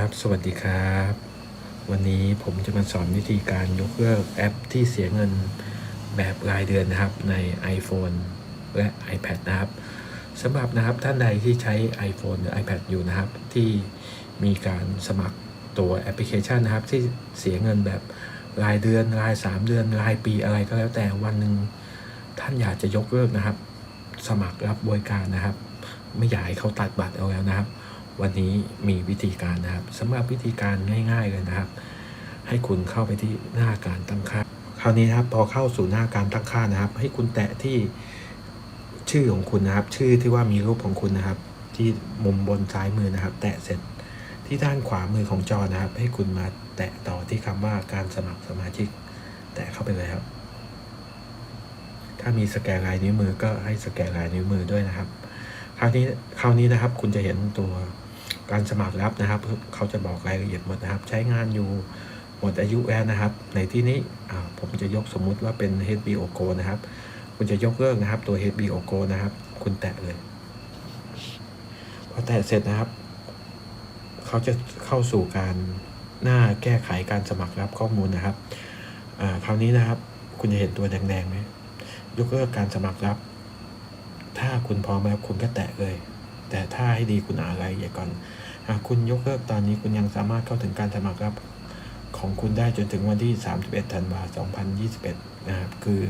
ครับ สวัสดีครับ วันนี้ผมจะมาสอนวิธีการยกเลิกแอปที่เสียเงินแบบรายเดือนนะครับใน iPhone และ iPad นะครับสำหรับนะครับท่านใดที่ใช้ iPhone หรือ iPad อยู่นะครับ ที่มีการสมัครตัวแอปพลิเคชันนะครับ ที่เสียเงินแบบรายเดือนราย 3 เดือน รายปีอะไรก็แล้วแต่วันหนึ่งท่านอยากจะยกเลิกนะครับ สมัครรับบริการนะครับ ไม่อยากให้เขาตัดบัตรเอาแล้วนะครับ วันนี้มีวิธีการนะครับสำหรับวิธีการง่าย ๆเลยนะครับ ให้คุณเข้าไปที่หน้าการตั้งค่า คราวนี้นะครับพอเข้าสู่หน้าการตั้งค่านะครับ ให้คุณแตะที่ชื่อของคุณนะครับ ชื่อที่ว่ามีรูปของคุณนะครับ ที่มุมบนซ้ายมือนะครับ แตะเสร็จที่ด้านขวามือของจอนะครับ ให้คุณมาแตะต่อที่คำว่าการสมัครสมาชิก แตะเข้าไปเลยครับ ถ้ามีสแกนลายนิ้วมือก็ให้สแกนลายนิ้วมือด้วยนะครับ คราวนี้คราวนี้นะครับ คุณจะเห็นตัว การสมัครรับนะครับ เขาจะบอกรายละเอียดหมดนะครับ ใช้งานอยู่หมดอายุแล้วนะครับ ในที่นี้ผมจะยกสมมุติว่าเป็น HBO Go นะครับ คุณจะยกเลิกนะครับตัว HBO Go นะครับ คุณแตะเลยพอแตะเสร็จนะครับ เขาจะเข้าสู่การหน้าแก้ไขการสมัครรับข้อมูลนะครับคราวนี้นะครับ คุณจะเห็นตัวแดงๆไหมยกเลิกการสมัครรับ ถ้าคุณพร้อมแล้วคุณก็แตะเลย แต่ถ้าให้ดีคุณอ่านรายละเอียดก่อน หากคุณยกเลิกตอนนี้คุณยังสามารถเข้าถึงการสมัครรับของคุณได้จนถึงวันที่ 31 ธันวาคม 2021 นะครับ คือ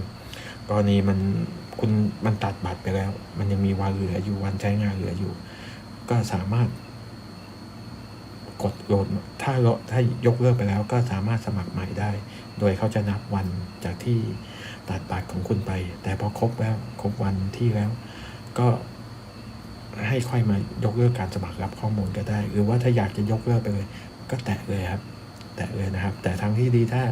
กรณีมันคุณมันตัดบัตรไปแล้ว มันยังมีวันเหลืออยู่วันใช้งานเหลืออยู่ ก็สามารถกดโหลดถ้าโหลดถ้ายกเลิกไปแล้วก็สามารถสมัครใหม่ได้ โดยเขาจะนับวันจากที่ตัดบัตรของคุณไป แต่พอครบแล้วครบวันที่แล้ว ก็ ให้ค่อยมายกเลิกการสมัครรับข้อมูลก็ได้ หรือว่าถ้าอยากจะยกเลิกไปเลย ก็แตะเลยครับ แตะเลยนะครับ แต่ทางที่ดีถ้า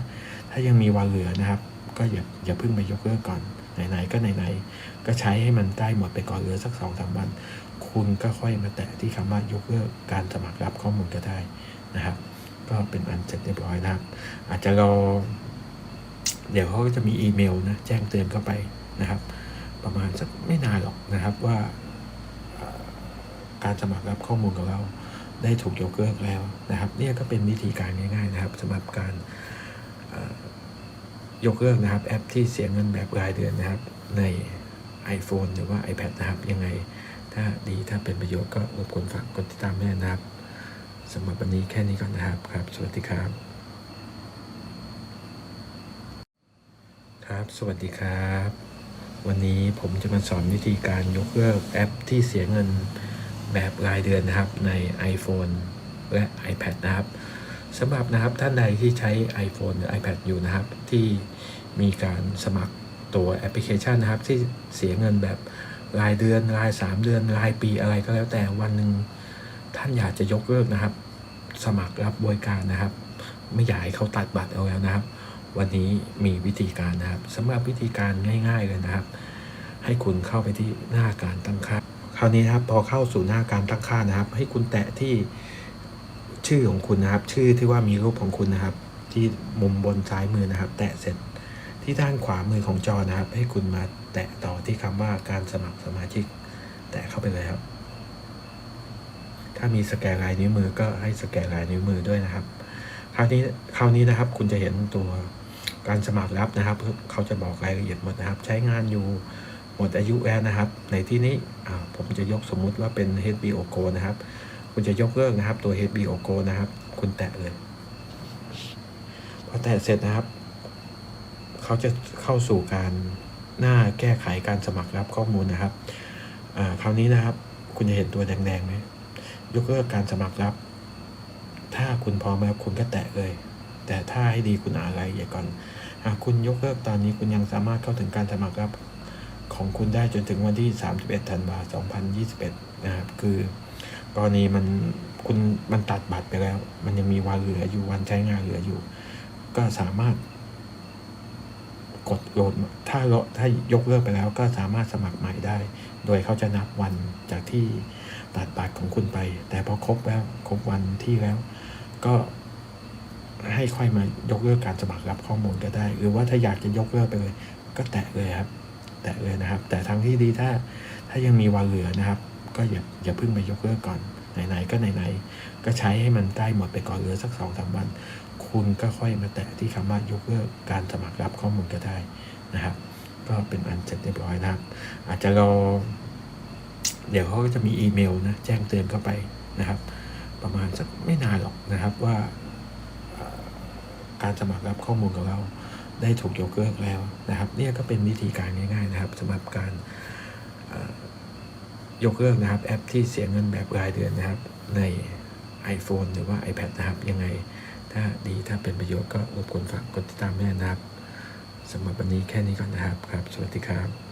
ถ้ายังมีวันเหลือนะครับ ก็อย่าอย่าเพิ่งไปยกเลิกก่อนไหนๆก็ไหนๆก็ใช้ให้มันได้หมดไปก่อนเหลือสักสองสามวัน คุณก็ค่อยมาแตะที่คำว่ายกเลิกการสมัครรับข้อมูลก็ได้นะครับ ก็เป็นอันเสร็จเรียบร้อยนะครับ อาจจะรอเดี๋ยวเขาก็จะมีอีเมลนะแจ้งเตือนเข้าไปนะครับ ประมาณสักไม่นานหรอกนะครับว่า การสมัครรับข้อมูลของเราได้ถูกยกเลิกแล้วนะครับเนี่ยก็เป็นวิธีการง่ายๆนะครับสำหรับการยกเลิกนะครับแอปที่เสียเงินแบบรายเดือนนะครับ ใน iPhone หรือว่า iPad นะครับยังไง ถ้าดีถ้าเป็นประโยชน์ก็รบกวนฝากกดติดตามด้วยนะครับสำหรับวันนี้แค่นี้ก่อนนะครับครับ สวัสดีครับ ครับ สวัสดีครับ วันนี้ผมจะมาสอนวิธีการยกเลิกแอปที่เสียเงิน แบบรายเดือนนะครับใน iPhone และ iPad นะครับสำหรับนะครับท่านใดที่ใช้ iPhone หรือ iPad อยู่นะครับ ที่มีการสมัครตัวแอปพลิเคชันนะครับ ที่เสียเงินแบบรายเดือนราย 3 เดือนรายปีอะไรก็แล้วแต่วันหนึ่งท่านอยากจะยกเลิกนะครับ สมัครรับบริการนะครับ ไม่อยากให้เขาตัดบัตรเอาแล้วนะครับ วันนี้มีวิธีการนะครับสำหรับวิธีการง่าย ๆเลยนะครับ ให้คุณเข้าไปที่หน้าการตั้งค่า ราวนี้นะครับพอเข้าสู่หน้าการตั้งค่านะครับ ให้คุณแตะที่ชื่อของคุณนะครับ ชื่อที่ว่ามีรูปของคุณนะครับ ที่มุมบนซ้ายมือนะครับ แตะเสร็จที่ด้านขวามือของจอนะครับ ให้คุณมาแตะต่อที่คำว่าการสมัครสมาชิก แตะเข้าไปเลยครับ ถ้ามีสแกนลายนิ้วมือก็ให้สแกนลายนิ้วมือด้วยนะครับ คราวนี้คราวนี้นะครับ คุณจะเห็นตัวการสมัครรับนะครับ เขาจะบอกรายละเอียดหมดนะครับ ใช้งานอยู่ มดอายุแล้วนะครับ ในที่นี้ผมจะยกสมมุติว่าเป็น HBO Go นะครับ คุณจะยกเลิกนะครับตัว HBO Go นะครับ คุณแตะเลยพอแตะเสร็จนะครับ เขาจะเข้าสู่การหน้าแก้ไขการสมัครรับข้อมูลนะครับคราวนี้นะครับ คุณจะเห็นตัวแดงๆไหมยกเลิกการสมัครรับ ถ้าคุณพร้อมแล้วคุณก็แตะเลย แต่ถ้าให้ดีคุณอ่านรายละเอียดก่อนหากคุณยกเลิกตอนนี้คุณยังสามารถเข้าถึงการสมัครรับ ของคุณได้จนถึงวันที่ 31 ธันวาคม 2021 นะครับ คือกรณีมันคุณมันตัดบัตรไปแล้ว มันยังมีวันเหลืออยู่วันใช้งานเหลืออยู่ ก็สามารถ กดโหลดถ้าโหลดถ้ายกเลิกไปแล้ว ก็สามารถสมัครใหม่ได้ โดยเขาจะนับวันจากที่ตัดบัตรของคุณไป แต่พอครบแล้วครบวันที่แล้ว ก็ให้ค่อยมายกเลิกการสมัครรับข้อมูลก็ได้ หรือว่าถ้าอยากจะยกเลิกไปเลย ก็แตะเลยครับ แตะเลยนะครับ แต่ทางที่ดีถ้าถ้ายังมีวันเหลือนะครับ ก็อย่าอย่าเพิ่งไปยกเลิกก่อนไหนๆก็ไหนๆก็ใช้ให้มันใกล้หมดไปก่อนเหลือสักสองสามวัน คุณก็ค่อยมาแตะที่คำว่ายกเลิกการสมัครรับข้อมูลก็ได้นะครับ ก็เป็นอันเสร็จเรียบร้อยนะครับ อาจจะรอเดี๋ยวเขาก็จะมีอีเมลนะแจ้งเตือนเข้าไปนะครับ ประมาณสักไม่นานหรอกนะครับว่าการสมัครรับข้อมูลของเรา ได้ถูกยกเลิกแล้วนะครับเนี่ยก็เป็นวิธีการง่ายๆนะครับสำหรับการยกเลิกนะครับแอปที่เสียเงินแบบรายเดือนนะครับ ใน iPhone หรือว่า iPad นะครับ ยังไง ถ้าดีถ้าเป็นประโยชน์ก็รบกวนฝากกดติดตามด้วยนะครับสำหรับวันนี้แค่นี้ก่อนนะครับครับ สวัสดีครับ